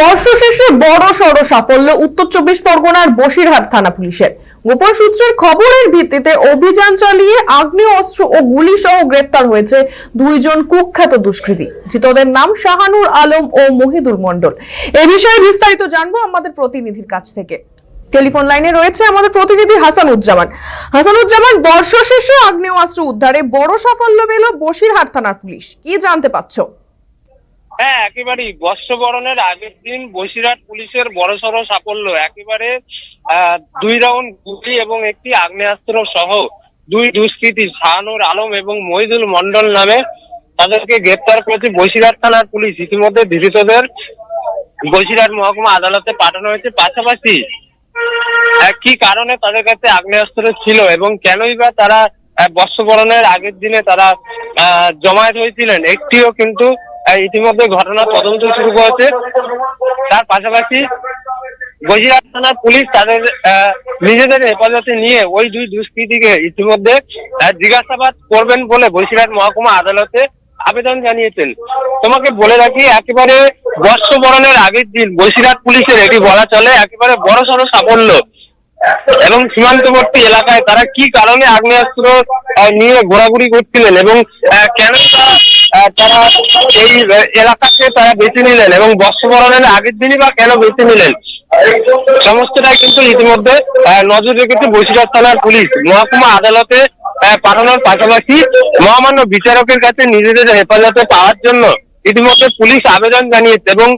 বর্ষ শেষে বড় সড় সাফল্য, উত্তর চব্বিশ পরগনার বসিরহাট থানা পুলিশের। গোপন সূত্রের খবরের ভিত্তিতে অভিযান চালিয়ে আগ্নেয় অস্ত্র ও গুলি সহ গ্রেফতার হয়েছে দুইজন কুখ্যাত দুষ্কৃতী, ধৃতদের নাম শাহানুর আলম ও মহিদুল মণ্ডল। এ বিষয়ে বিস্তারিত জানব আমাদের প্রতিনিধির কাছ থেকে। টেলিফোন লাইনে রয়েছে আমাদের প্রতিনিধি হাসানুজ্জামান। হাসানুজ্জামান বর্ষ শেষে আগ্নেয় অস্ত্র উদ্ধারে বড় সাফল্য পেল বসিরহাট থানার পুলিশ। কি জানতে পারছ? হ্যাঁ একেবারেই। বর্ষবরণের আগের দিন বসিরহাট পুলিশের বড়সড় সাফল্য। একেবারে দুই রাউন্ড গুলি এবং একটি আগ্নেয়াস্ত্র সহ দুই দুষ্কৃতী শাহানুর আলম এবং মহিদুল মন্ডল নামে তাদেরকে গ্রেপ্তার করেছে বসিরহাট থানার পুলিশ। ইতিমধ্যে ধৃতদের বসিরহাট মহকুমা আদালতে পাঠানো হয়েছে। পাশাপাশি কি কারণে তাদের কাছে আগ্নেয়াস্ত্র ছিল এবং কেনই বা তারা বর্ষবরণের আগের দিনে তারা জমায়েত হয়েছিলেন, একটিও কিন্তু ইতিমধ্যে ঘটনা তদন্ত শুরু করেছে। তার পাশাপাশি বজিরহাট থানার পুলিশ তাদের নিজেদের হেফাজতে নিয়ে ওই দুই দুষ্কৃতীকে ইতিমধ্যে জিজ্ঞাসাবাদ করবেন বলে বসিরহাট মহকুমা আদালতে আবেদন জানিয়েছেন। তোমাকে বলে রাখি একেবারে বর্ষবরণের আগের দিন বসিরহাট পুলিশের এটি বলা চলে একেবারে বড় সড় সাফল্য। এবং সীমান্তবর্তী এলাকায় তারা কি কারণে আগ্নেয়াস্ত্র নিয়ে ঘোরাঘুরি করছিলেন এবং কেন আহ, তারা এই এলাকাকে তারা বেছে নিলেন এবং বর্ষবরণের আগের দিনই বা কেন বেছে নিলেন? সমস্তটাই কিন্তু ইতিমধ্যে নজর রেখেছে বসিরহাট থানার পুলিশ। মহকুমা আদালতে পাঠানোর পাশাপাশি মহামান্য বিচারকের কাছে নিজেদের হেফাজতে পাওয়ার জন্য ইতিমধ্যে পুলিশ আবেদন জানিয়েছে এবং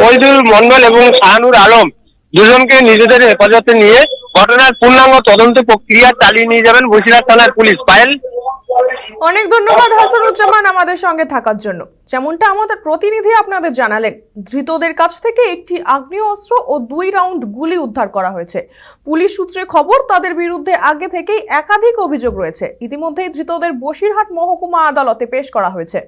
মহিদুল মন্ডল এবং শাহানুর আলম দুজনকে নিজেদের হেফাজতে নিয়ে ঘটনার পূর্ণাঙ্গ তদন্ত প্রক্রিয়া চালিয়ে নিয়ে যাবেন বসিরহাট থানার পুলিশ। পায়েল? অনেক ধন্যবাদ হাসানুজ্জামান আমাদের সঙ্গে থাকার জন্য। যেমনটা আমাদের প্রতিনিধি আপনাদের জানালেন, ধৃতদের কাছ থেকে একটি আগ্নেয় অস্ত্র ও দুই রাউন্ড গুলি উদ্ধার করা হয়েছে। পুলিশ সূত্রে খবর, তাদের বিরুদ্ধে আগে থেকেই একাধিক অভিযোগ রয়েছে। ইতিমধ্যেই ধৃতদের বসিরহাট মহকুমা আদালতে পেশ করা হয়েছে।